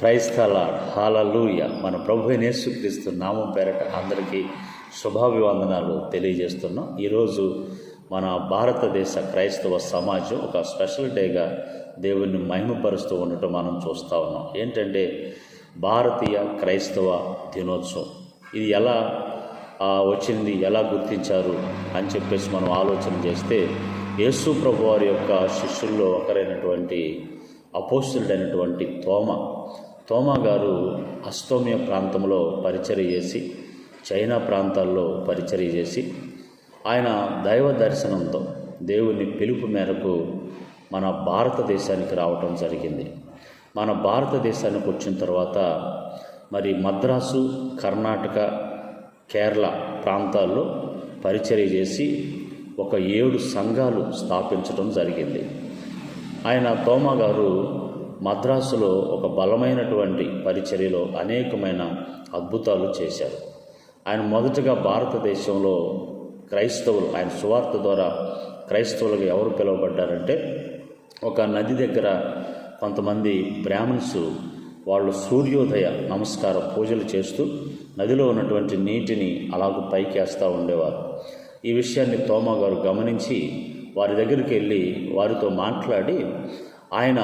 క్రైస్తల హాలూయ మన ప్రభు నేసుక్రీస్తు నామం పేరట అందరికీ శుభాభివందనాలు తెలియజేస్తున్నాం. ఈరోజు మన భారతదేశ క్రైస్తవ సమాజం ఒక స్పెషల్ డేగా దేవుణ్ణి మహిమపరుస్తూ ఉండటం మనం చూస్తూ ఉన్నాం. ఏంటంటే భారతీయ క్రైస్తవ దినోత్సవం. ఇది ఎలా వచ్చింది ఎలా గుర్తించారు అని చెప్పేసి మనం ఆలోచన చేస్తే యేసు ప్రభు వారి యొక్క శిష్యుల్లో ఒకరైనటువంటి అపోస్తుడైనటువంటి తోమ తోమా గారు అస్తోమియ ప్రాంతంలో పరిచర్య చేసి చైనా ప్రాంతాల్లో పరిచర్య చేసి ఆయన దైవ దర్శనంతో దేవుని పిలుపు మేరకు మన భారతదేశానికి రావటం జరిగింది. మన భారతదేశానికి వచ్చిన తర్వాత మరి మద్రాసు కర్ణాటక కేరళ ప్రాంతాల్లో పరిచర్య చేసి ఒక ఏడు సంఘాలు స్థాపించడం జరిగింది. ఆయన తోమా గారు మద్రాసులో ఒక బలమైనటువంటి పరిచర్యలో అనేకమైన అద్భుతాలు చేశారు. ఆయన మొదటగా భారతదేశంలో క్రైస్తవులు ఆయన సువార్త ద్వారా క్రైస్తవులకు ఎవరు పిలువబడ్డారంటే ఒక నది దగ్గర కొంతమంది బ్రాహ్మణ్స్ వాళ్ళు సూర్యోదయ నమస్కార పూజలు చేస్తూ నదిలో ఉన్నటువంటి నీటిని అలాగూ పైకేస్తూ ఉండేవారు. ఈ విషయాన్ని తోమా గారు గమనించి వారి దగ్గరికి వెళ్ళి వారితో మాట్లాడి ఆయన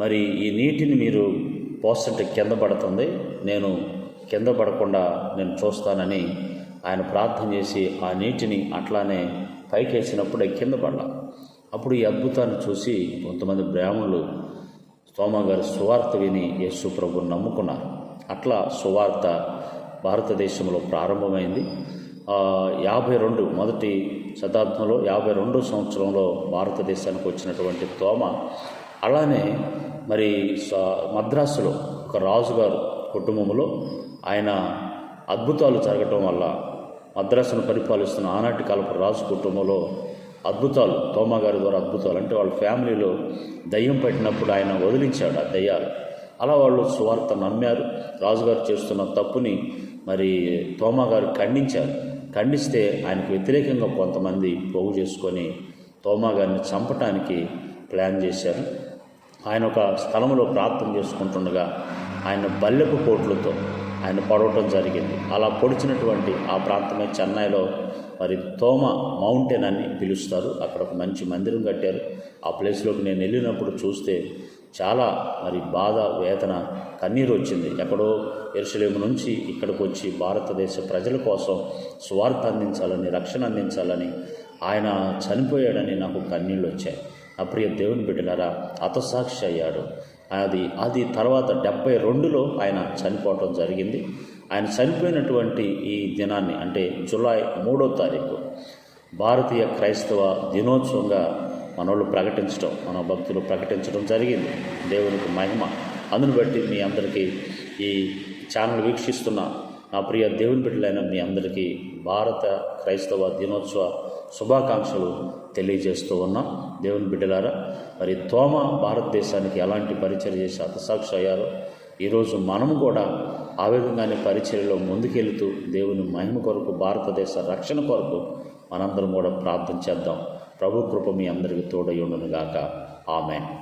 మరి ఈ నీటిని మీరు పోస్తుంటే కింద పడుతుంది. నేను కింద పడకుండా నేను చూస్తానని ఆయన ప్రార్థన చేసి ఆ నీటిని అట్లానే పైకేసినప్పుడే కింద పడ్డా. అప్పుడు ఈ అద్భుతాన్ని చూసి కొంతమంది బ్రాహ్మణులు తోమ గారి సువార్త విని యేసు ప్రభుని నమ్ముకున్నారు. అట్లా సువార్త భారతదేశంలో ప్రారంభమైంది. యాభై రెండు మొదటి శతాబ్దంలో యాభై రెండో సంవత్సరంలో భారతదేశానికి వచ్చినటువంటి తోమ అలానే మరి స- మద్రాసులో ఒక రాజుగారు కుటుంబంలో ఆయన అద్భుతాలు జరగటం వల్ల మద్రాసును పరిపాలిస్తున్న ఆనాటి కాలపు రాజు కుటుంబంలో అద్భుతాలు తోమగారి ద్వారా అద్భుతాలు. అంటే వాళ్ళ ఫ్యామిలీలో దయ్యం పట్టినప్పుడు ఆయన వదిలించాడు ఆ దయ్యాలు. అలా వాళ్ళు సువార్త నమ్మారు. రాజుగారు చేస్తున్న తప్పుని మరి తోమగారు ఖండించారు. ఖండిస్తే ఆయనకు వ్యతిరేకంగా కొంతమంది పోగు చేసుకొని తోమాగారిని చంపటానికి ప్లాన్ చేశారు. ఆయన ఒక స్థలంలో ప్రార్థన చేసుకుంటుండగా ఆయన బల్లెపు కోట్లతో ఆయన పొడవటం జరిగింది. అలా పొడిచినటువంటి ఆ ప్రాంతమే చెన్నైలో మరి తోమ మౌంటైన్ అని పిలుస్తారు. అక్కడ ఒక మంచి మందిరం కట్టారు. ఆ ప్లేస్లోకి నేను వెళ్ళినప్పుడు చూస్తే చాలా మరి బాధ వేదన కన్నీరు వచ్చింది. ఎక్కడో ఎరుసలేము నుంచి ఇక్కడికి వచ్చి భారతదేశ ప్రజల కోసం స్వార్థ అందించాలని రక్షణ అందించాలని ఆయన చనిపోయాడని నాకు కన్నీళ్ళు వచ్చాయి. నా ప్రియ దేవుని బిడ్డలారా హతసాక్షి అయ్యాడు. అది అది తర్వాత డెబ్బై రెండులో ఆయన చనిపోవటం జరిగింది. ఆయన చనిపోయినటువంటి ఈ దినాన్ని అంటే జూలై మూడో తారీఖు భారతీయ క్రైస్తవ దినోత్సవంగా మనోళ్ళు ప్రకటించడం మన భక్తులు ప్రకటించడం జరిగింది. దేవునికి మహిమ. అందును బట్టి మీ అందరికీ ఈ ఛానల్ వీక్షిస్తున్న నా ప్రియ దేవుని బిడ్డలైన మీ అందరికీ భారత క్రైస్తవ దినోత్సవ శుభాకాంక్షలు తెలియజేస్తూ ఉన్నాం. దేవుని బిడ్డలారా మరి తోమ భారతదేశానికి ఎలాంటి పరిచయం చేసి హతసాక్షి అయ్యారో ఈరోజు మనము కూడా ఆ విధంగానే పరిచర్యలో ముందుకెళ్తూ దేవుని మహిమ కొరకు భారతదేశ రక్షణ కొరకు మనందరం కూడా ప్రార్థన చేద్దాం. ప్రభు కృప మీ అందరికీ తోడై గాక ఆమెన్.